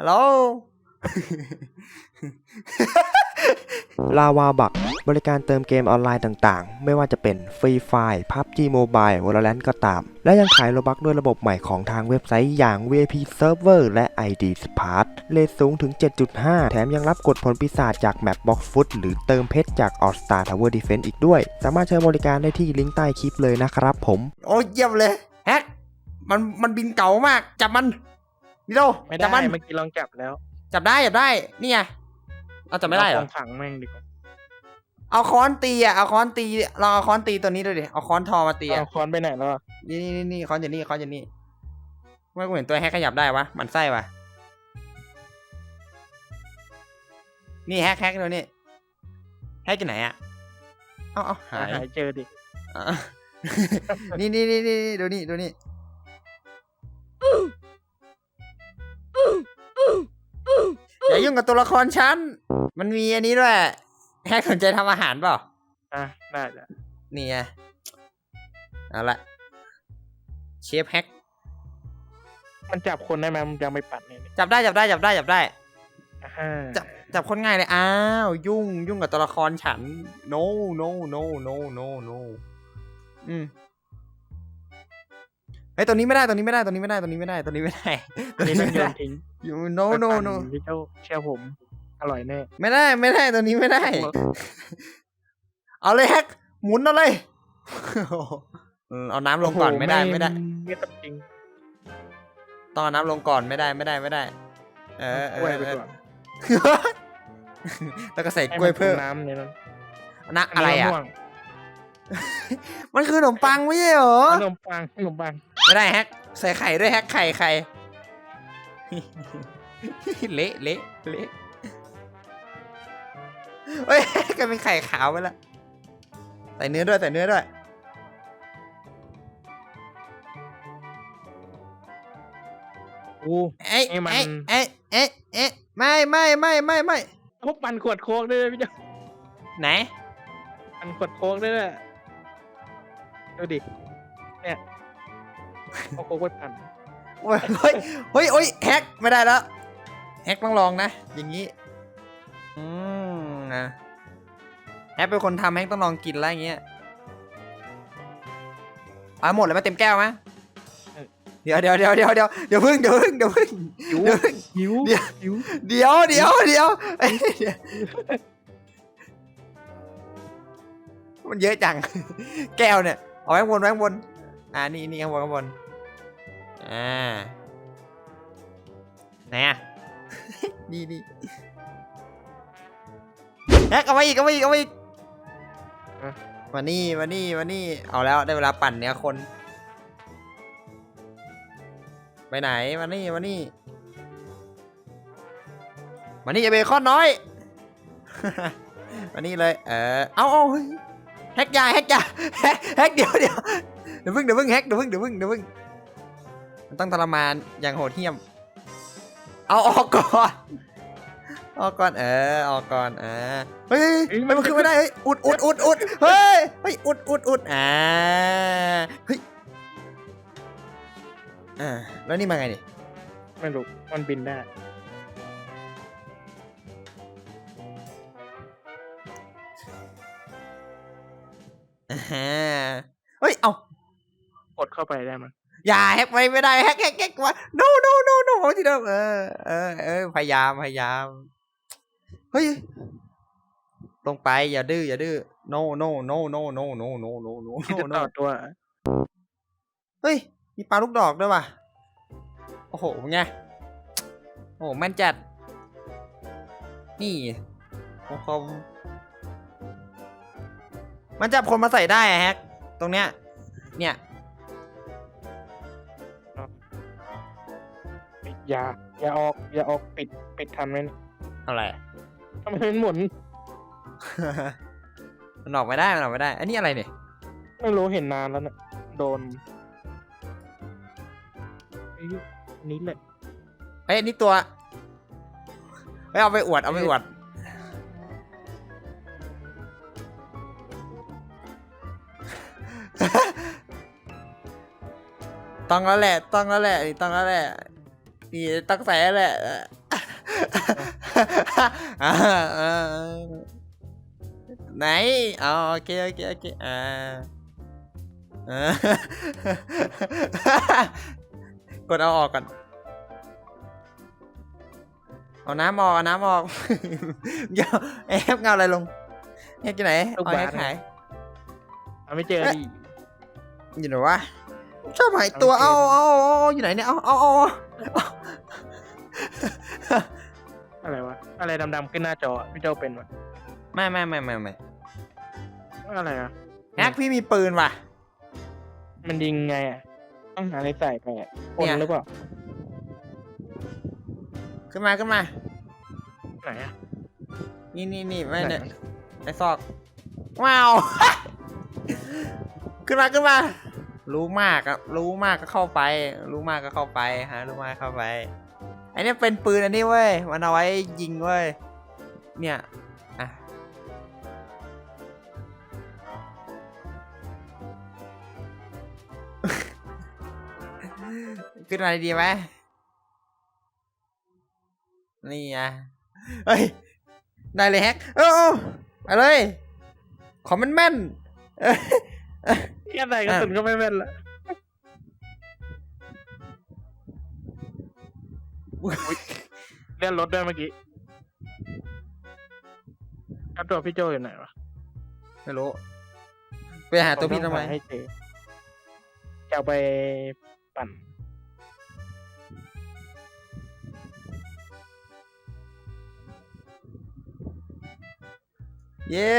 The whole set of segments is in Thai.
ฮัลโหลลาวาบักบริการเติมเกมออนไลน์ต่างๆ ไม่ว่าจะเป็นฟรีไฟ PUBG Mobile Valorant ก็ตาม และยังขายโลบักด้วยระบบใหม่ของทางเว็บไซต์อย่าง VIP Server และ ID Smart เลทสูงถึง 7.5 แถมยังรับกดผลปีศาจจากแมป Box Foot หรือเติมเพชรจาก All Star Tower Defense อีกด้วย สามารถใช้บริการได้ที่ลิงก์ใต้คลิปเลยนะครับผม โอ้ยเยี่ยมเลยแฮกมันมันบินเก่ามากจับมัน นี่โดไม่จัได้บมันเมื่อกี้ลองจับแล้ว จับได้จับได้นี่ไงเอาจับไม่ได้เหรอาของขังแม่งดีกว่าเอาค้อนตีอะเอาค้อนตีลองเอาค้อนตีตัวนี้ดูดิเอาค้อนทอมาตีเอาอะค้อนไปไหนแล้วอะนี่นี่นี่นี่ค้อนอยู่นี่ค้อนอยู่นี่ไม่กูเห็นตัวแฮกขยับได้วะหมันไส้วะนี่แฮกแฮกตัวนี้แฮกอยู่ไหนอะเอาเอาหายหายเจอดิอะนี่นี่นี่นี่ดูนี่ดูนี่ายุ่งกับตัวละครฉัน มันมีอันนี้ด้วยแฮกสนใจทำอาหารเปล่า อะได้จ้ะนี่ไงเอาละเชฟแฮกมันจับคนได้ไหมมันยังไม่ปัดเนี่ยจับได้จับได้จับได้จับได้ อ่าจับจับคนง่ายเลยอ้าว ยุ่งยุ่งกับตัวละครฉัน no no no no no no อืม เฮ้ยตัวนี้ไม่ได้ตัวนี้ไม่ได้ตัวนี้ไม่ได้ตัวนี้ไม่ได้ตัวนี้ไม่ได้ตัวนี่นี้ต้องไม่โยได้นทิ้งอยู่ no ไป no ปั่ no พี่เจ้าเชื่อผม อร่อยแน่ ไม่ได้ไม่ได้ตัวนี้ไม่ได้ เอาเลยแฮกหมุนเอาเลยเออเอาน้ำลงก่อนไม่ได้ไม่ได้ไม่ต้องจริงต้องเอาน้ำลงก่อนไม่ได้ไม่ได้ไม่ได้ เออเอกล้วยอไปเออก่อนแล้วก็ใส่ให้กล้วยมันเพิ่มน้ำเนี่ยนะนะอะไรอะมม่วงมันคือขนมปังไม่ใช่เหรอขนมปังขนมปัง ไม่ได้แฮกใส่ไข่ด้วยแฮกไข่ไข่เละเละเละเฮ้ยกลายเป็นไข่ขาวไปแล้วใส่เนื้อด้วยใส่เนื้อด้วยอู้เอ้ยให้มันเอ้ยเอ๊ะเอ๊ะเอ๊ะไม่ไม่ไม่ไม่ไม่พวกปั่นขวดโค้กด้วยพี่เจ้าไหนปั่นขวดโค้กด้วยนะดูดิเนี่ย เอาโค้กไปปั่นโอ้ยเฮ้ยเฮ้ยเฮ้ยแฮกไม่ได้แล้วแฮกต้องลองนะ อย่างนี้ อืมนะแฮกเป็นคนทำแฮกต้องลองกินแล้วอย่างเงี้ยเอาหมดเลยไหมเต็มแก้วไหมเดี๋ยวเดี๋ยวเดี๋ยวเดี๋ยวเดี๋ยวเดี๋ยวพึ่งเดี๋ยวพึ่งเดี๋ยวพึ่งหิวเดี๋ยวพึ่งหิวเดี๋ยวหิวเดี๋ยวเดี๋ยวเดี๋ยวเอ้ยมันเยอะจัง แก้วเนี่ย เอาไว้งบนไว้งบน อ่านี่นี่ข้างบนข้างบนอ่าไหนอะ นี่นี่แฮกเอาไว้อีกเอาไว้อีกเอาไว้อีกมานี่มานี่มานี่เอาแล้วได้เวลาปั่นเนี่ยคน ไปไหนมานี่มานี่มานี่จะเบคอนน้อยมานี่เลย เออเอาเอาเฮ้ยแฮกยาแฮกยาแฮกแฮกเดี๋ยวเดี๋ยวเดี๋ยวพึ่งเดี๋ยวพึ่งแฮกเดี๋ยวพึ่งเดี๋ยวพึ่งเดี๋ยวพึ่งมันต้องทรมานอย่างโหดเหี้ยม เอาออกก่อนออกก่อนเออออกก่อนอ่าเฮ้ยเฮ้ยมันขึ้นไม่ได้เฮ้ยอุดอุดอุดอุดเฮ้ยเฮ้ยอุดอุดอุดอ่าเฮ้ยอ่าแล้วนี่มาไงนี่ไม่รู้มันบินได้อ่าเฮ้ย เอา กดเข้าไปได้มั้ยอย่าแฮกไปไม่ได้แฮกแฮกแฮกว่า no no no no ที่เดิมเออเออเออพยายามพยายามเฮ้ยลงไปอย่าดื้ออย่าดื้อ no no no no no no no no no ที่จะ no ต่อ no ตัวเฮ้ย มีปลาลูกดอกด้วยว่ะ โอ้โหเป็นไงโอ้โหแม่นจัด นี่โอ้โหมันจับคนมาใส่ได้อะแฮก ตรงเนี้ย เนี่ย อย่า อย่าออก อย่าออกปิดปิดทันไหมเนี่ยอะไร ทำไมมันหมุน มันออกไม่ได้ มันออกไม่ได้ อันนี้อะไรเนี่ย ไม่รู้เห็นนานแล้วนะโดนไอ้นี่แหละ เอ้ยอันนี่ตัวเอ้ยเอาไปอวด เอาไปอวด ต้องแล้วแหละ ต้องแล้วแหละนี่ต้องแล้วแหละ นี่ต้องใส่แล้วแหละอ่าอ่าไหนอ๋อโอเคโอเคโอเคอ่าอ่ากดเอาออกก่อน เอาน้ำออกเอาน้ำออกเดี๋ยวแอบเงาอะไรลงแอบอยู่ไหนลูกเอาบาแอศบก์หายเอาไม่เจอเอ๊ะดิอยู่ไหนวะชอบหายตัวเอาเอาเอาเอาอยู่ไหนเนี่ยเอาเอาเอา อาอะไรวะอะไรดำๆขึ้นหน้าจอพี่โจเป็นวะไม่ไม่ไม่ไม่ไม่อะไรอะแฮกพี่มีปืนว่ะ มันยิงไงอะ ต้องหาอะไรใส่ไปอะคนเนี่ย หรือเปล่าขึ้นมาขึ้นมา ไหนอะ นี่นี่นี่ไม่ไหนเนี่ยไอ้ซอกว้าว ขึ้นมาขึ้นมา รู้มากอะรู้มากก็เข้าไป รู้มากก็เข้าไปฮะรู้มากเข้าไปไอ้เนี่ยเป็นปืนอันนี้เว้ย มันเอาไว้ยิงเว้ย เนี่ย อะ ขึ้นมาดีไหมนี่อะเฮ้ย ได้เลยแฮก เออเอาไปเลย ขอมันแม่นเอ้ยแค่ใส่กระสุนก็ไม่แม่นละ เลื่อนรถด้วยเมื่อกี้แล้วตัวพี่โจอยู่ไหนวะไม่รู้ ไปหาตัวพี่ทำไมผต้องหาให้เจอจะเอาไปปั่น เย้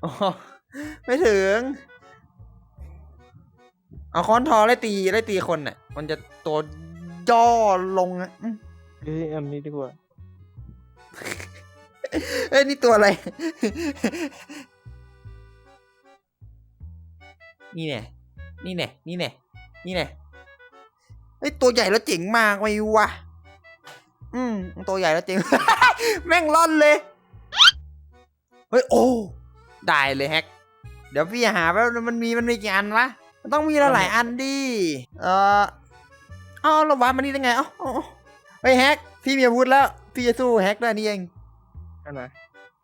โอ้โหไม่ถึง เอาค้อนทอไล่ตีไล่ตีคนน่ะ มันจะตัวย่อลงอะอืมเอ้ยอันนี้ดีกว่าเอ้ยนี่ตัวอะไร นี่เนี่ยนี่เนี่ยนี่เนี่ยนี่เนี่ยเอ้ยตัวใหญ่แล้วเจ๋งมากไปวะอืมตัวใหญ่แล้วเจ๋ง แม่งร่อนเลย เฮ้ยโอ้ ได้เลยแฮก เดี๋ยวพี่หาแป๊บนึงมันมีมันมีกี่อันวะ มันต้องมีละหลายอันดิเออเอาเราวางมันนี่ได้ไงเอ้าเอาเอาเฮ้ยแฮกพี่มีอาวุธแล้วพี่จะสู้แฮกได้นี่เอง อันไหน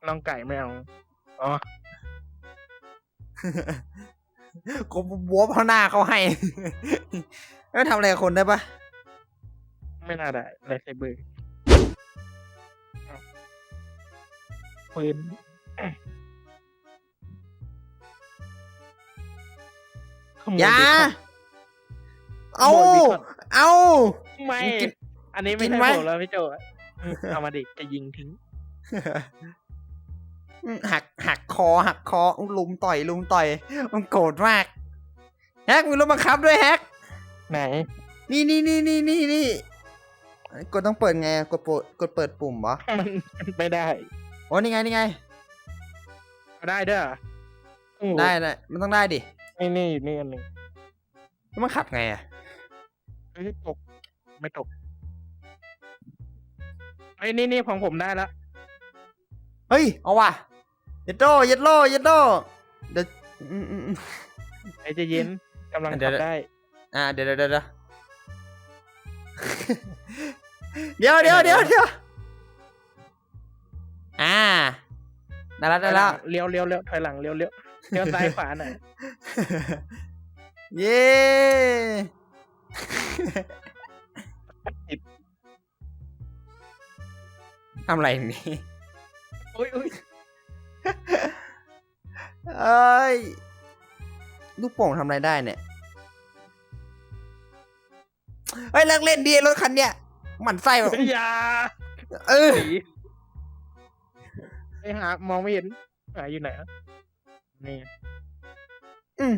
น้องไก่ไม่เอาอ๋อกูบวบเขาหน้าเขาให้ แล้วทำอะไรกับคนได้ปะไม่น่าได้ไรใส่เบอร์ปืน โมอย่าดีกว่เอาขโมยดีกว่าเอา ไม่ กินอันนี้กิไม่นใช่ไหม ผมแล้วพี่โจอะอืมเอามาดิจะยิงทิ้ง หักหักคอหักคอลุมต่อยลุมต่อย มันโกรธมาก แฮกมีรถบังคับด้วยแฮก ไหน นี่นี่นี่นี่นี่นี่กดต้องเปิดไงอะกดเปิดกดเปิดปุ่มเหรอมันไม่ได้โอ้นี่ไงนี่ไงได้เด้ออืมได้ได้มันต้องได้ดิ นี่นี่อยู่นี่อันหนึ่งแล้วมันขับไงอะเฮ้ยตก ไม่ตกไอ้ยนี่นี่ของผมได้แล้วเฮ้ยเอาว่ะเย็ดโดเย็ดโลเย็ดโดเดี๋ยวอืมอืมอืม ไอ้ใจะเย็นกำลังเดี๋ยวทำได้ อ่าเดี๋ยวเดี๋ยวเดี๋ยว เดี๋ยวเดี๋ยวเดี๋ยวเดี๋ยวอ่าได้แล้วได้แล้ว เลี้ยวเลี้ยวเลี้ยวถอยหลังเลี้ยวเลี้ยว เลี้ยวซ้ายขวาหน่อยเย้ทำอะไรนี่อุ้ยอุ้ยเอ้ยลูกโป่งทำอะไรได้เนี่ยเฮ้ยเลิกเล่นดีรถคันเนี้ยหมันไส้แบบอยาเออสีไอ้หามองไม่เห็นหาอยู่ไหนอะ นี่อืม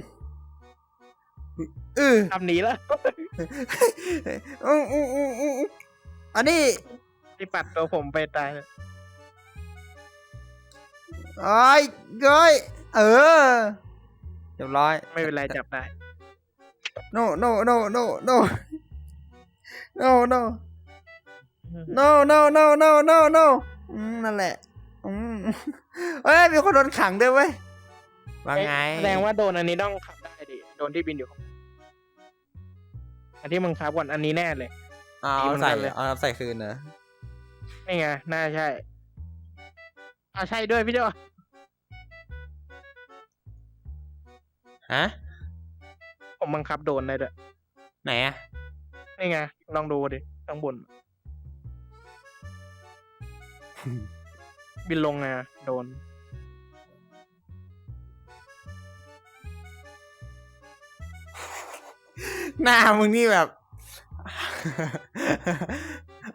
เออทำหนีแล้วอืมอืมอืมอืมอืมอันนี้ที่ปัดตัวผมไปตายไอ้ยเย้ยเออเรียบร้อย ไม่เป็นไรจับได้ no no no no no no no no no no no no no อืมนั่นแหละอืมเฮ้ยมีคนโดนขังด้วยเว้ย ว่าไง แสดงว่าโดนอันนี้ต้องขับได้ดิ โดนที่บินอยู่อันที่มึงครับก่อนอันนี้แน่เลย เอาดีเหมือนใส่กันเลยเอาใส่คืนเนอะนี่ไง น่าใช่อ่าใช่ด้วยพี่เดียวฮะผมบังคับโดนได้ด้วยไหนอะนี่ไง ลองดูดิข้างบน บินลงไงโดน หน้ามึงนี่แบบ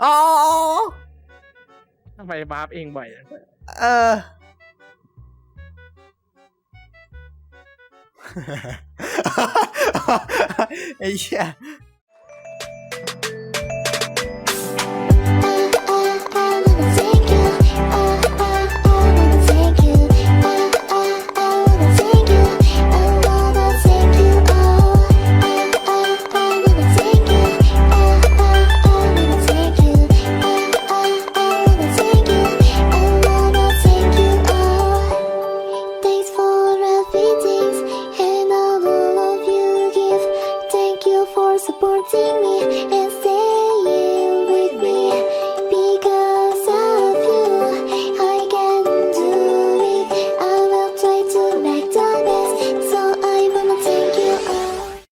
อ๋อทำไมบาร์ฟเองบ่อยจังเออ ไอ้เหี้ย